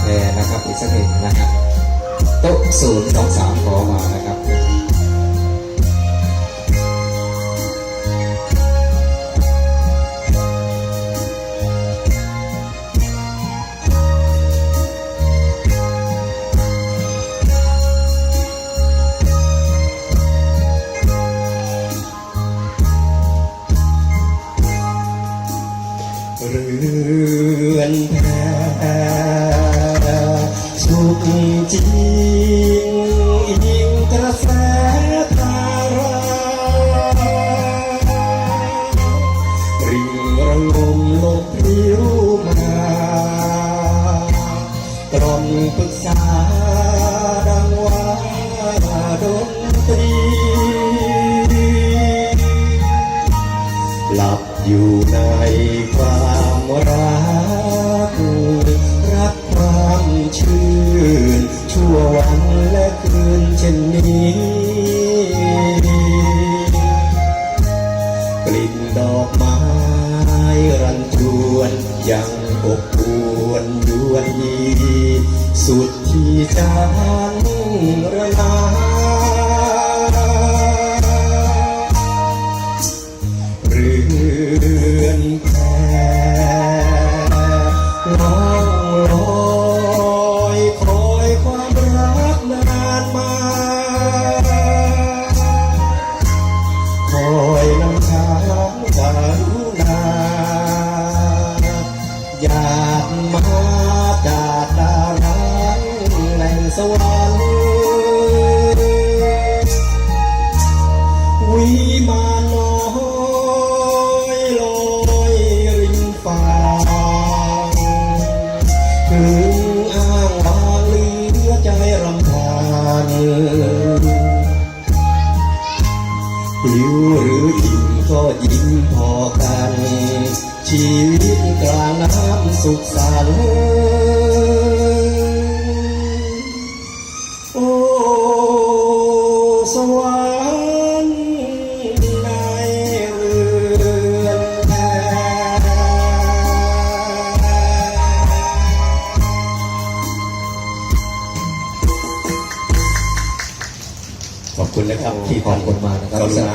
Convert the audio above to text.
แพรนะครับอีกสักหนึ่งนะครับโต๊ะศูนย์สองสามขอมานะครับเรือ จริงอิงกระแสตาราริงระงมลมพริ้วมาตรอนปรึกษาดังว่าดนตรีหลับอยู่ในความรักกความ ชื่น ชั่ววันและคืนเช่นนี้ กลิ่นดอกไม้รันจวนยังอบอวนยวนยีสุดที่จางระนาเรือนแพล่ วรรค์วิมานน้อยลอยริมฝั่งถึงอ้างว่าเหลือใจรำพันปลิวหรืออิ่มก็ยิ้มพอกัน ชีวิตกลางน้ำสุขสันต์ คุณนะครับที่ขอบคุณมากนะครับกรุณา